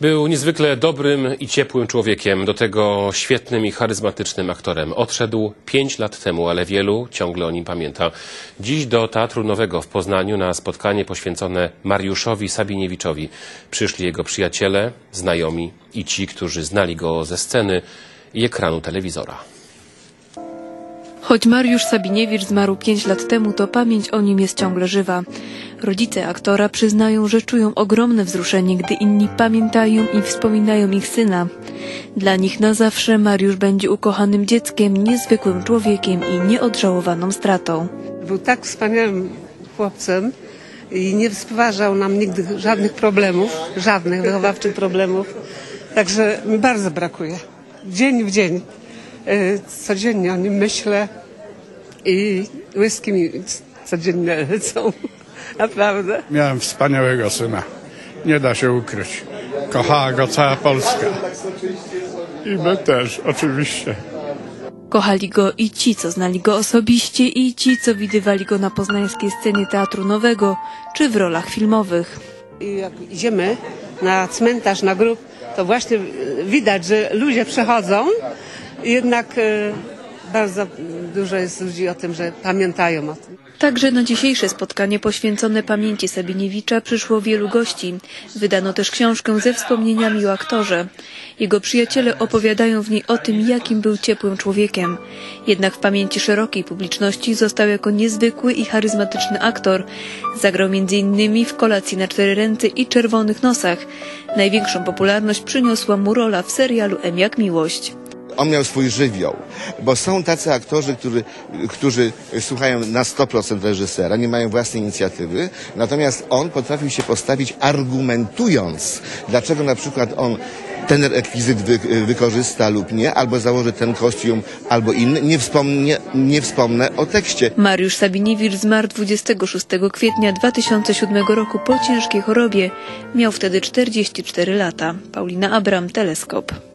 Był niezwykle dobrym i ciepłym człowiekiem, do tego świetnym i charyzmatycznym aktorem. Odszedł pięć lat temu, ale wielu ciągle o nim pamięta. Dziś do Teatru Nowego w Poznaniu na spotkanie poświęcone Mariuszowi Sabiniewiczowi przyszli jego przyjaciele, znajomi i ci, którzy znali go ze sceny i ekranu telewizora. Choć Mariusz Sabiniewicz zmarł pięć lat temu, to pamięć o nim jest ciągle żywa. Rodzice aktora przyznają, że czują ogromne wzruszenie, gdy inni pamiętają i wspominają ich syna. Dla nich na zawsze Mariusz będzie ukochanym dzieckiem, niezwykłym człowiekiem i nieodżałowaną stratą. Był tak wspaniałym chłopcem i nie stwarzał nam nigdy żadnych problemów, żadnych wychowawczych problemów. Także mi bardzo brakuje. Dzień w dzień. E, Codziennie o nim myślę i łyski mi codziennie lecą. Naprawdę. Miałem wspaniałego syna. Nie da się ukryć. Kochała go cała Polska. I my też, oczywiście. Kochali go i ci, co znali go osobiście, i ci, co widywali go na poznańskiej scenie Teatru Nowego, czy w rolach filmowych. I jak idziemy na cmentarz, na grób, to właśnie widać, że ludzie przechodzą i jednak e, bardzo dużo jest ludzi o tym, że pamiętają o tym. Także na dzisiejsze spotkanie poświęcone pamięci Sabiniewicza przyszło wielu gości. Wydano też książkę ze wspomnieniami o aktorze. Jego przyjaciele opowiadają w niej o tym, jakim był ciepłym człowiekiem. Jednak w pamięci szerokiej publiczności został jako niezwykły i charyzmatyczny aktor. Zagrał m.in. w Kolacji na cztery ręce i Czerwonych Nosach. Największą popularność przyniosła mu rola w serialu M jak miłość. On miał swój żywioł, bo są tacy aktorzy, którzy, którzy słuchają na 100% reżysera, nie mają własnej inicjatywy, natomiast on potrafił się postawić argumentując, dlaczego na przykład on ten rekwizyt wy, wykorzysta lub nie, albo założy ten kostium, albo inny. Nie, nie wspomnę o tekście. Mariusz Sabiniewicz zmarł 26 kwietnia 2007 roku po ciężkiej chorobie. Miał wtedy 44 lata. Paulina Abram, Teleskop.